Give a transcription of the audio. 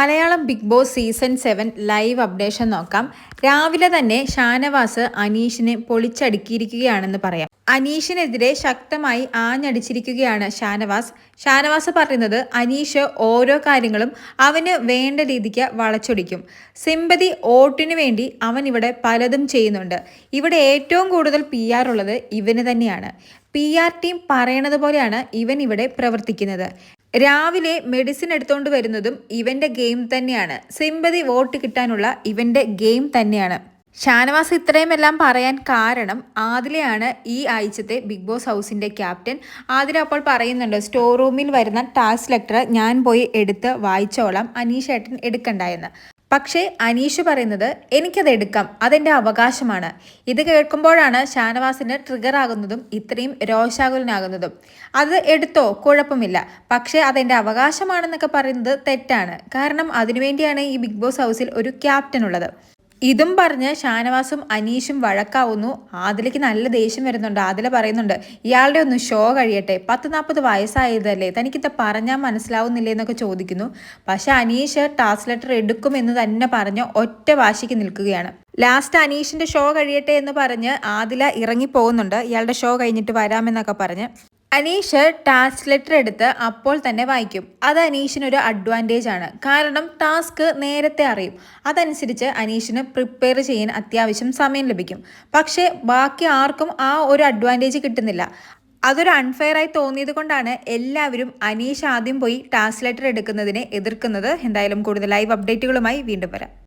Malayalam big boss season seven live updation നോക്കാം. രാവിലെ തന്നെ ഷാനവാസ് അനീഷിനെ പൊളിച്ചടുക്കിയിരിക്കുകയാണെന്ന് പറയാം. അനീഷിനെതിരെ ശക്തമായി ആഞ്ഞടിച്ചിരിക്കുകയാണ് ഷാനവാസ്. ഷാനവാസ് പറയുന്നത് അനീഷ് ഓരോ കാര്യങ്ങളും അവന് വേണ്ട രീതിക്ക് വളച്ചൊടിക്കും. സിമ്പതി വോട്ടിനു വേണ്ടി അവൻ ഇവിടെ പലതും ചെയ്യുന്നുണ്ട്. ഇവിടെ ഏറ്റവും കൂടുതൽ പി ആർ ഉള്ളത് ഇവന് തന്നെയാണ്. പി ആർ ടീം പറയണത് പോലെയാണ് ഇവൻ ഇവിടെ പ്രവർത്തിക്കുന്നത്. രാവിലെ മെഡിസിൻ എടുത്തുകൊണ്ട് വരുന്നതും ഇവന്റെ ഗെയിം തന്നെയാണ്. സിമ്പതി വോട്ട് കിട്ടാനുള്ള ഇവന്റെ ഗെയിം തന്നെയാണ്. ഷാനവാസ് ഇത്രയും എല്ലാം പറയാൻ കാരണം ആദിലയാണ് ഈ ആഴ്ചത്തെ ബിഗ് ബോസ് ഹൗസിന്റെ ക്യാപ്റ്റൻ ആദില അപ്പോൾ പറയുന്നുണ്ട് സ്റ്റോർ റൂമിൽ വരുന്ന ടാസ്ക് ലെറ്റർ ഞാൻ പോയി എടുത്ത് വായിച്ചോളാം അനീഷ് ഏട്ടൻ എടുക്കണ്ടായെന്ന്. പക്ഷേ അനീഷ് പറയുന്നത് എനിക്കത് എടുക്കാം അതെന്റെ അവകാശമാണ്. ഇത് കേൾക്കുമ്പോഴാണ് ഷാനവാസിന് ട്രിഗർ ആകുന്നതും ഇത്രയും രോഷാകുലനാകുന്നതും. അത് എടുത്തോ? കുഴപ്പമില്ല. പക്ഷേ അതെന്റെ അവകാശമാണെന്നൊക്കെ പറയുന്നത് തെറ്റാണ്. കാരണം അതിനുവേണ്ടിയാണ് ഈ ബിഗ് ബോസ് ഹൗസിൽ ഒരു ക്യാപ്റ്റൻ ഉള്ളത്. ഇതും പറഞ്ഞ് ഷാനവാസും അനീഷും വഴക്കാവുന്നു. ആദിലയ്ക്ക് നല്ല ദേഷ്യം വരുന്നുണ്ട്. ആദില പറയുന്നുണ്ട് ഇയാളുടെ ഒന്ന് ഷോ കഴിയട്ടെ. പത്ത് നാൽപ്പത് വയസ്സായതല്ലേ? തനിക്കിത് പറഞ്ഞാൽ മനസ്സിലാവുന്നില്ലേ എന്നൊക്കെ ചോദിക്കുന്നു. പക്ഷെ അനീഷ് ടാസ്ക് ലെറ്റർ എടുക്കുമെന്ന് തന്നെ പറഞ്ഞ് ഒറ്റ വാശിക്ക് നിൽക്കുകയാണ്. ലാസ്റ്റ് അനീഷിന്റെ ഷോ കഴിയട്ടെ എന്ന് പറഞ്ഞ് ആദില ഇറങ്ങി പോകുന്നുണ്ട് ഇയാളുടെ ഷോ കഴിഞ്ഞിട്ട് വരാമെന്നൊക്കെ പറഞ്ഞ് അനീഷ് ടാസ്ക് ലെറ്റർ എടുത്ത് അപ്പോൾ തന്നെ വായിക്കും. അത് അനീഷിനൊരു അഡ്വാന്റേജ് ആണ്. കാരണം ടാസ്ക് നേരത്തെ അറിയും. അതനുസരിച്ച് അനീഷിന് പ്രിപ്പയർ ചെയ്യാൻ അത്യാവശ്യം സമയം ലഭിക്കും. പക്ഷേ ബാക്കി ആർക്കും ആ ഒരു അഡ്വാന്റേജ് കിട്ടുന്നില്ല. അതൊരു അൺഫെയർ ആയി തോന്നിയത് കൊണ്ടാണ് എല്ലാവരും അനീഷ് ആദ്യം പോയി ടാസ്ക് ലെറ്റർ എടുക്കുന്നതിനെ എതിർക്കുന്നത്. എന്തായാലും കൂടുതൽ ലൈവ് അപ്ഡേറ്റുകളുമായി വീണ്ടും വരാം.